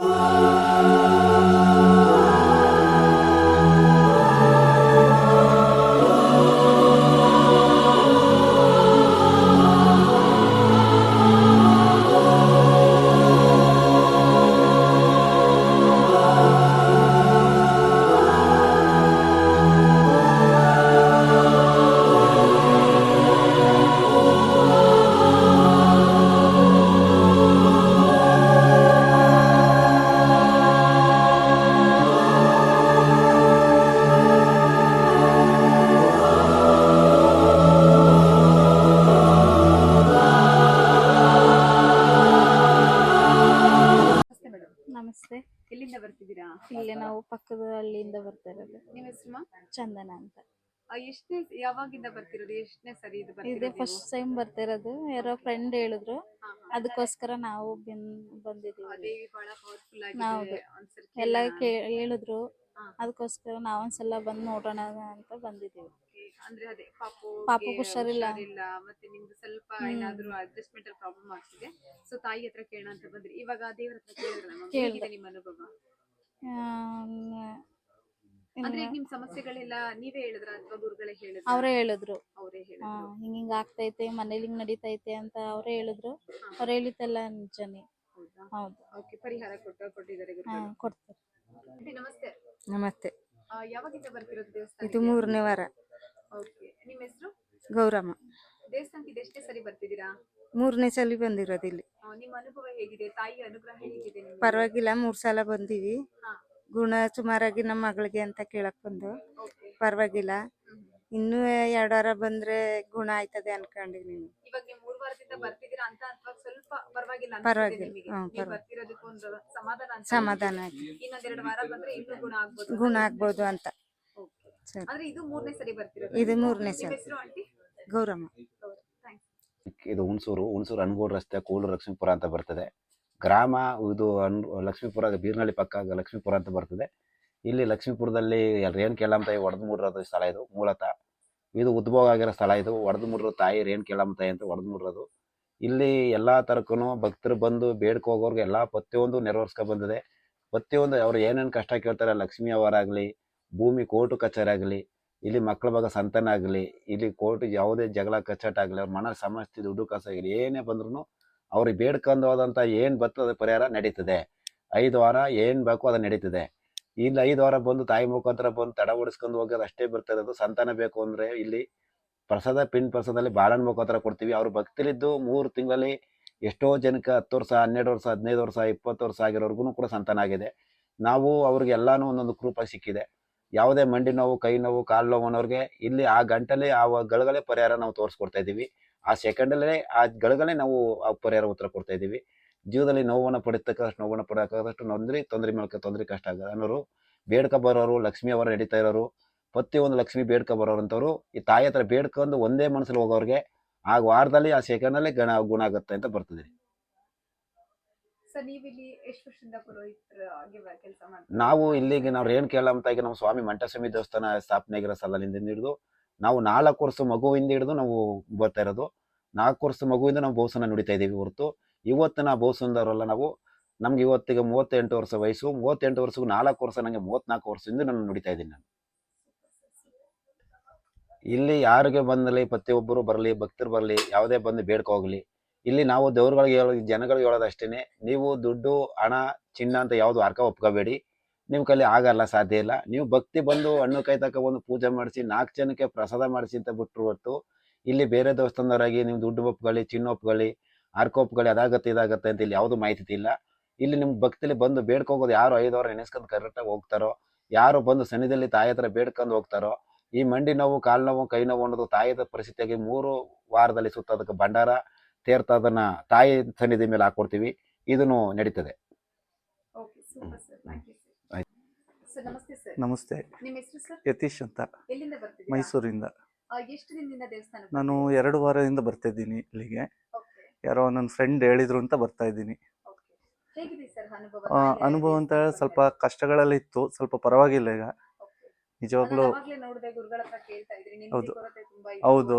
ನಮಸ್ತೆ ಚಂದನ ಅಂತ ಎಷ್ಟನೇ ಯಾವಾಗಿಂದ ಬರ್ತಿರೋದು ಎಷ್ಟನೇ ಸರಿ ಇದು ಇದೇ ಬರ್ತಿರೋದು ಫಸ್ಟ್ ಟೈಮ್ ಬರ್ತಿರೋದು ಯಾರೋ ಫ್ರೆಂಡ್ ಹೇಳಿದ್ರು ಹಾ, ಹಾ. ಅದಕ್ಕೋಸ್ಕರ ನಾವು ಬಿನ್- ಆ ಬಂದಿದ್ದೀವಿ ದೇವಿ ಬಹಳ ಪವರ್ಫುಲ್ ಹೌದು. ಆಗಿದೆ ಎಲ್ಲ ಕೇಳೋಣ. ಕೇ ಹೇಳಿದ್ರು ಹಾ. ಅದಕ್ಕೋಸ್ಕರ ನಾವೊಂದ್ಸಲ ಬಂದು ನೋಡೋಣ ಅಂತ ಬಂದಿದೀವಿ Okay. ಅಂದ್ರೆ ಅದೇ ಪಾಪು ಪಾಪುಗ್ ಹುಷಾರಿಲ್ಲ. ಮತ್ತೆ ನಿಮ್ದು ಸ್ವಲ್ಪ. ಏನಾದ್ರೂ ಅಡ್ಜಸ್ಟ್ಮೆಂಟ್ ಪ್ರಾಬ್ಲಮ್ ಆಗ್ತಿದೆ ಸೊ ತಾಯಿ ಹತ್ರ ಕೇಳೋಣ ಅಂತ ಬಂದ್ರಿ ಇವಾಗ ದೇವ್ರ ಹತ್ರ ಕೇಳಿದ್ರಲ್ಲ ma'am, ಕೇಳ್ದೆ. ಹೇಗಿದೆ ನಿಮ್ಮ ಅನುಭವ ಆಮ್, ಅಂದ್ರೆ ಈಗ ನಿಮ್ ಸಮಸ್ಯೆಗಳೆಲ್ಲ ನೀವೇ ಹೇಳಿದ್ರ ಅಥವಾ ಗುರುಗಳೇ ಹೇಳಿದ್ರ? ಅವರೇ ಹೇಳಿದ್ರು. ಅವರೇ ಹೇಳಿದ್ರು. ಹಿಂಗ್ ಹಿಂಗ್ ಆಗ್ತೈತೆ ಮನೇಲಿ ಹಿಂಗ್ ನಡೀತೈತೆ ಅಂತ ಅವರೇ ಹೇಳಿದ್ರು. ಅವ್ರ ಹೇಳಿತಲ್ಲ ನಿಜನೇ. ಹೌದಾ? ಹೌದು. ಓಕೆ ಪರಿಹಾರ ಕೊಟ್ಟ ಕೊಟ್ಟಿದ್ದಾರೆ ಹಾ ಗುರುಗಳು. ಕೊಡ್ತಾರೆ. ಆಂಟಿ, ನಮಸ್ತೆ. ನಮಸ್ತೆ. ಆ, ಯಾವಾಗಿಂದ ಬರ್ತಿರೋದು ಇದು ದೇವಸ್ಥಾನಕ್ಕೆ ಮೂರನೇ ವಾರ. ಓಕೆ ನಿಮ್ಮ ಹೆಸರು? ಗೌರಮ್ಮ. ದೇವಸ್ಥಾನಕ್ಕೆ ಎಷ್ಟೇ ಸರಿ ಬರ್ತಿದ್ದೀರಾ? ಮೂರನೇ ಸಲ ಬಂದಿರೋದು ಇಲ್ಲಿ. ಆ, ನಿಮ್ಮ ಅನುಭವ ಹೇಗಿದೆ? ತಾಯಿ ಅನುಗ್ರಹ ಹೇಗಿದೆ ನಿಮ್ಗೆ? ಪರವಾಗಿಲ್ಲ ಮೂರ್ ಸಲ ಬಂದೀವಿ. ಹಾ. ಗುಣ ಸುಮಾರಾಗಿ ನಮ್ಮ ಮಗಳಿಗೆ ಅಂತ ಕೇಳಕ್ ಬಂದು ಪರವಾಗಿಲ್ಲ. ಇನ್ನು ಎರಡು ವಾರ ಬಂದ್ರೆ ಗುಣ ಆಯ್ತದೆ ಅನ್ಕೊಂಡಿದೀನಿ ಇವಾಗ ನೀವು ಮೂರ್ ವಾರದಿಂದ ಬರ್ತಿದ್ದೀರಾ ಅಂತ ಅಥವಾ ಸ್ವಲ್ಪ ಪರವಾಗಿಲ್ಲ ಅನ್ಸುತ್ತೆ ಪರವಾಗಿಲ್ಲ, ನಿಮಗೆ. ಹ್ಮ್, ಪರವಾಗಿಲ್ಲ. ಬರ್ತಿರೋದಕ್ಕೂ ಒಂದು ಸಮಾಧಾನ ಅಂತ ಸಮಾಧಾನ ಆಗಿ ಇನ್ನೊಂದೆರಡು ವಾರ ಬಂದ್ರೆ ಇನ್ನೂ ಗುಣ ಆಗ್ಬೋದು ಗುಣ ಆಗ್ಬೋದು ಅಂತ. Okay. ಸರಿ. ಅಂದ್ರೆ ಇದು ಮೂರನೇ ಸರಿ ಬರ್ತಿರೋದು. ಇದು ಮೂರನೇ ನಿಮ್ಮ ಸಲ ಹೆಸರು ಆಂಟಿ? ಗೌರಮ್ಮ. ಇದು ಹುಣಸೂರು ಹುಣಸೂರು ಅನ್ಗೋಡ್ ರಸ್ತೆ ಕೋಲು ಲಕ್ಷ್ಮೀಪುರ ಅಂತ ಬರ್ತದೆ. ಗ್ರಾಮ, ಇದು ಅನ್ ಲಕ್ಷ್ಮೀಪುರ ಬೀರ್ನಳ್ಳಿ ಪಕ್ಕ ಲಕ್ಷ್ಮೀಪುರ ಅಂತ ಬರ್ತದೆ. ಇಲ್ಲಿ ಲಕ್ಷ್ಮೀಪುರದಲ್ಲಿ ರೇಣು ಕೇಳಮ್ಮ ಒಡೆದು ಮೂಡಿರೋದು ಸ್ಥಳ ಇದು, ಮೂಲತಃ. ಇದು ಉದ್ಭೋಗ ಆಗಿರೋ ಸ್ಥಳ ಇದು. ಒಡೆದು ಮೂಡಿರೋ ತಾಯಿ ರೇಣು ಕೇಳಮ್ಮ ತಾಯಿ ಅಂತ ಒಡೆದು ಮೂಡಿರೋದು. ಇಲ್ಲಿ ಎಲ್ಲಾ ತರಕ್ಕೂ ಭಕ್ತರು ಬಂದು ಬೇಡ್ಕೋಗೋರ್ಗೆ ಎಲ್ಲ ಪ್ರತಿಯೊಂದು ನೆರವೇರ್ಸ್ಕೊ ಬಂದಿದೆ. ಪ್ರತಿಯೊಂದು ಅವ್ರು ಏನೇನು ಕಷ್ಟ ಕೇಳ್ತಾರೆ, ಲಕ್ಷ್ಮಿ ಅವರಾಗಲಿ ಭೂಮಿ ಕೋರ್ಟು ಕಚೇರಿ ಆಗಲಿ, ಇಲ್ಲಿ ಮಕ್ಕಳ ಭಾಗ ಸಂತನ ಆಗಲಿ, ಇಲ್ಲಿ ಕೋರ್ಟ್ ಯಾವುದೇ ಜಗಳ ಕಚ್ಚಾಟ ಆಗಲಿ, ಅವ್ರ ಮನ ಸಮಸ್ಯೆ ದುಡ್ಡು ಕಾಸಾಗಲಿ ಏನೇ ಬಂದ್ರು ಅವ್ರಿಗೆ ಬೇಡ್ಕೊಂಡು ಹೋದಂಥ ಏನು ಬರ್ತದೆ ಪರಿಹಾರ ನಡೀತದೆ. ಐದು ವಾರ ಏನು ಬೇಕೋ ಅದು ನಡೀತದೆ. ಇಲ್ಲಿ ಐದು ವಾರ ಬಂದು ತಾಯಿ ಮುಖಾಂತರ ಬಂದು ತಡ ಓಡಿಸ್ಕೊಂಡು ಹೋಗೋದು ಅಷ್ಟೇ ಬರ್ತದೆ ಅದು ಸಂತಾನ ಬೇಕು ಅಂದರೆ ಇಲ್ಲಿ ಪ್ರಸಾದ ಪಿನ್ ಪ್ರಸಾದಲ್ಲಿ ಬಾಳನ್ ಮುಖಾಂತರ ಕೊಡ್ತೀವಿ. ಅವ್ರ ಭಕ್ತರಿದ್ದು ಮೂರು ತಿಂಗಳಲ್ಲಿ ಎಷ್ಟೋ ಜನಕ್ಕೆ ಹತ್ತು ವರ್ಷ, ಹನ್ನೆರಡು ವರ್ಷ, ಹದಿನೈದು ವರ್ಷ, ಇಪ್ಪತ್ತು ವರ್ಷ ಆಗಿರೋರ್ಗು ಕೂಡ ಸಂತಾನ ಆಗಿದೆ. ನಾವು ಅವ್ರಿಗೆ ಎಲ್ಲಾನು ಒಂದೊಂದು ಕೃಪ ಸಿಕ್ಕಿದೆ. ಯಾವುದೇ ಮಂಡಿ ನೋವು, ಕೈ ನೋವು, ಕಾಲು ನೋವು ಅನ್ನೋರಿಗೆ ಇಲ್ಲಿ ಆ ಗಂಟಲ್ಲಿ ಆ ಗಳಗಳೇ ಪರಿಹಾರ ನಾವು ತೋರಿಸ್ಕೊಡ್ತಾ ಇದ್ದೀವಿ. ಆ ಸೆಕೆಂಡಲ್ಲೇ ಆ ಗಳಗಳೇ ನಾವು ಆ ಪರಿಹಾರ ಉತ್ತರ ಕೊಡ್ತಾ ಇದ್ದೀವಿ. ಜೀವದಲ್ಲಿ ನೋವನ್ನು ಪಡೆತಕ್ಕಷ್ಟು ನೋವನ್ನು ಪಡೋಕ್ಕಾಗದಷ್ಟು ನೊಂದ್ರಿ ತೊಂದರೆ ಮೇಲೆ ತೊಂದರೆ ಕಷ್ಟ ಆಗ ಅನ್ನೋರು ಬೇಡ್ಕ ಬರೋರು ಲಕ್ಷ್ಮಿ ಅವರ ನಡೀತಾ ಇರೋರು ಪ್ರತಿಯೊಂದು ಲಕ್ಷ್ಮಿ ಬೇಡ್ಕ ಬರೋರು ಅಂತವ್ರು ಈ ತಾಯಿ ಹತ್ರ ಬೇಡ್ಕೊಂಡು ಒಂದೇ ಮನಸ್ಸಲ್ಲಿ ಹೋಗೋರಿಗೆ ಆ ವಾರದಲ್ಲಿ ಆ ಸೆಕೆಂಡಲ್ಲೇ ಗಣ ಗುಣ ಆಗುತ್ತೆ ಅಂತ ಬರ್ತದೆ ಸರ್ ನೀವು ಇಲ್ಲಿಗೆ ನಾವು ರೇಣು ಕೇಳಂತಾಗಿ ನಮ್ಮ ಸ್ವಾಮಿ ಮಂಟಸ್ವಾಮಿ ದೇವಸ್ಥಾನ ಸ್ಥಾಪನೆ ಆಗಿರೋ ಸಲನಿಂದ ಹಿಡಿದು ನಾವು ನಾಲ್ಕು ವರ್ಷ ಮಗುವಿಂದ ಹಿಡಿದು ನಾವು ಬರ್ತಾ ಇರೋದು. ನಾಲ್ಕು ವರ್ಷ ಮಗುವಿಂದ ನಾವು ಬೋಸನ ನುಡಿತಾ ಇದ್ದೀವಿ ಹೊರತು. ಇವತ್ತು ನಾವು ಬಹುಸಂದವರಲ್ಲ ನಾವು. ನಮ್ಗೆ ಇವತ್ತಿಗೆ ಮೂವತ್ತೆಂಟು ವರ್ಷ ವಯಸ್ಸು. ಮೂವತ್ತೆಂಟು ವರ್ಷಕ್ಕೂ ನಾಲ್ಕು ವರ್ಷ ನನಗೆ ಮೂವತ್ನಾಲ್ಕು ವರ್ಷದಿಂದ ನಾನು ನುಡಿತಾ ಇದ್ದೀನಿ ನಾನು. ಇಲ್ಲಿ ಯಾರಿಗೆ ಬಂದಲ್ಲಿ ಪ್ರತಿಯೊಬ್ಬರು ಬರಲಿ, ಭಕ್ತರು ಬರಲಿ, ಯಾವುದೇ ಬಂದು ಬೇಡ್ಕೊ ಹೋಗ್ಲಿ. ಇಲ್ಲಿ ನಾವು ದೇವ್ರುಗಳಿಗೆ ಹೇಳೋ ಜನಗಳಿಗೆ ಹೇಳೋದು ಅಷ್ಟೇನೆ. ನೀವು ದುಡ್ಡು, ಹಣ, ಚಿನ್ನ ಅಂತ ಯಾವುದು ಅರ್ಕ ಒಪ್ಕೋಬೇಡಿ. ನಿಮ್ಮ ಕೈಲಿ ಆಗಲ್ಲ ಸಾಧ್ಯ ಇಲ್ಲ. ನೀವು ಭಕ್ತಿ ಬಂದು ಹಣ್ಣು ಕೈ ಬಂದು ಪೂಜೆ ಮಾಡಿಸಿ ನಾಲ್ಕು ಜನಕ್ಕೆ ಪ್ರಸಾದ ಮಾಡಿಸಿ ಅಂತ ಬಿಟ್ಟರು ಹೊತ್ತು ಇಲ್ಲಿ ಬೇರೆ ದೇವಸ್ಥಾನದವರಾಗಿ ನೀವು ದುಡ್ಡು ಒಪ್ಗಳಿ ಚಿನ್ನ ಒಪ್ಗಳಿ ಅರ್ಕ ಒಪ್ಕೊಳ್ಳಿ ಅದಾಗತ್ತೆ ಇದಾಗತ್ತೆ ಅಂತ ಇಲ್ಲಿ ಯಾವುದು ಮಾಹಿತಿ ಇಲ್ಲ ಇಲ್ಲಿ ನಿಮ್ಮ ಭಕ್ತಿಲಿ ಬಂದು ಬೇಡ್ಕೋಗೋದು ಯಾರು ಐದು ವಾರ ನೆನೆಸ್ಕೊಂಡು ಕರೆಕ್ಟಾಗಿ ಹೋಗ್ತಾರೋ ಯಾರು ಬಂದು ಸನ್ನಿಧಿಯಲ್ಲಿ ತಾಯಿ ಹತ್ರ ಬೇಡ್ಕೊಂಡು ಹೋಗ್ತಾರೋ ಈ ಮಂಡಿ ನೋವು ಕಾಲು ನೋವು ಕೈ ನೋವು ಅನ್ನೋದು ತಾಯಿದ ಪರಿಸ್ಥಿತಿಯಾಗಿ ಮೂರು ವಾರದಲ್ಲಿ ಸುತ್ತೋದಕ್ಕೆ ಭಂಡಾರ ತೇರ್ತ ಅದನ್ನ ತಾಯಿ ಸನ್ನಿಧಿ ಮೇಲೆ ಹಾಕೊಡ್ತೀವಿ ಇದನ್ನು ನಡೀತದೆ okay super sir thank you sir ಆಯ್ತು. ಸರ್ ನಮಸ್ತೆ ಯತೀಶ್ ಅಂತ. ಮೈಸೂರಿಂದ. ನಾನು ಎರಡು ವಾರದಿಂದ ಬರ್ತಾ ಇದ್ದೀನಿ ಇಲ್ಲಿಗೆ. ಯಾರೋ ನನ್ನ ಫ್ರೆಂಡ್ ಹೇಳಿದ್ರು ಅಂತ ಬರ್ತಾ ಇದ್ದೀನಿ. ಅನುಭವ? ಅಂತ ಸ್ವಲ್ಪ ಕಷ್ಟಗಳಲ್ಲಿ ಇತ್ತು ಸ್ವಲ್ಪ ಪರವಾಗಿಲ್ಲ ಈಗ. ನಿಜವಾಗ್ಲೂ ಹೌದು. ಹೌದು,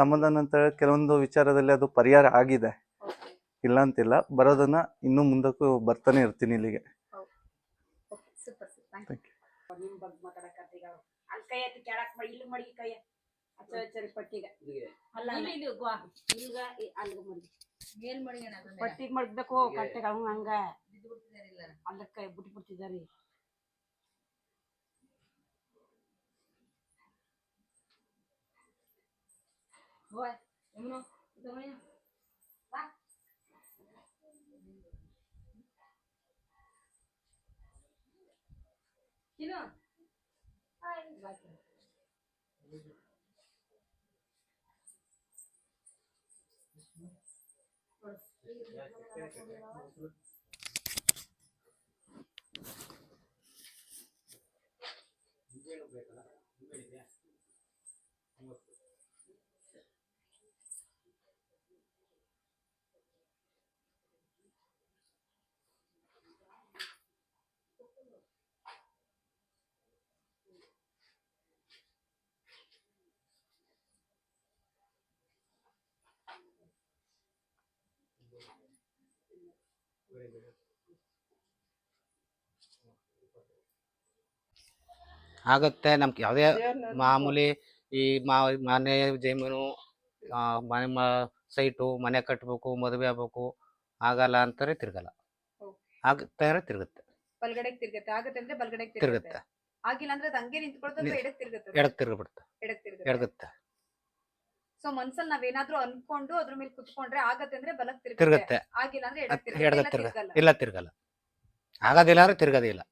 ಸಮಾಧಾನ ಅಂತ ಕೆಲವೊಂದು ವಿಚಾರದಲ್ಲಿ ಅದು ಪರಿಹಾರ ಆಗಿದೆ. ಇಲ್ಲ ಅಂತಿಲ್ಲ ಬರೋದನ್ನ ಇನ್ನೂ ಮುಂದಕ್ಕೂ ಬರ್ತಾನೆ ಇರ್ತೀನಿ ಇಲ್ಲಿಗೆ. Okay super sir thank thank you ನಿಮ್ಮ ಬಗ್ಗೆ ಮಾತಾಡಕತ್ತೀಗ ಅಲ್ಲಿ ಕೈ ಎತ್ತಿ ಕೆಳಕ್ ಮಾಡಿ ಇಲ್ಲಿ ಮಡಗಿ ಕೈ ಹಚ್ಚ ಹಚ್ಚರಿ ಪಟ್ಟಿಗೆ. ಅಲ್ಲ ಇಲ್ಗ ಅಲ್ಲಿಗೆ ಮಡಗಿ. ಏನ್ ಮಾಡಿ ಪಟ್ಟಿಗೆ ಮಡಗ್ಬೇಕು ಕಟ್ಟೆಗೆ ಹಂಗ. ಹಂಗ ಅಲ್ಲಕ್ಕ ಬಿಟ್ಟು ಬಿಡ್ತಿದಾರಿ. Kiran. Hi. Like Yes, yes, yes. ಆಗುತ್ತೆ ನಮ್ಗೆ ಯಾವುದೇ ಮಾಮೂಲಿ ಈ ಮಾ ಮನೆ ಜಮೀನು ಮನೆ ಮ ಸೈಟು ಮನೆ ಕಟ್ಟಬೇಕು ಮದುವೆ ಆಗ್ಬೇಕು ಆಗಲ್ಲ ಅಂತಾರೆ ತಿರ್ಗಲ್ಲ. ಆಗ್ತಾರೆ ತಿರುಗುತ್ತೆ. ಬಲ್ಗಡೆಗೆ ತಿರ್ಗತ್ತೆ. ಆಗತ್ತೆ ಅಂದ್ರೆ ಬಲ್ಗಡೆಗೆ ತಿರುಗುತ್ತೆ. ತಿರ್ಗತ್ತೆ. ಆಗಿಲ್ಲ ಅಂದ್ರೆ ಅದು ಹಂಗೆ ನಿಂತ್ಕೊಳ್ತದೆ ಅಥವಾ ನಿ- ಎಡಕ್ ತಿರ್ಗತ್ತೆ ಎಡಕ್ ತಿರುಗ್ಬಿಡುತ್ತೆ. ಎಡಕ್ ತಿರ್ಗತ್ತೆ. ಸೊ ಮನ್ಸಲ್ಲಿ ನಾವೇನಾದ್ರೂ ಅನ್ಕೊಂಡು ಅದ್ರ ಮೇಲೆ ಕುತ್ಕೊಂಡ್ರೆ ಆಗತ್ತೆ ಅಂದ್ರೆ ಬಲಕ್ ತಿರ್ಗತ್ತೆ. ತಿರುಗುತ್ತೆ. ಆಗಿಲ್ಲ ಅಂದ್ರೆ ಎಡಕ್ ತಿರ್ಗತ್ತೆ. ಇಲ್ಲ ತಿರ್ಗ ತಿರ್ಗಲ್ಲ. ಆಗೋದಿಲ್ಲ ಅಂದ್ರೆ ತಿರ್ಗದೇ ಇಲ್ಲ.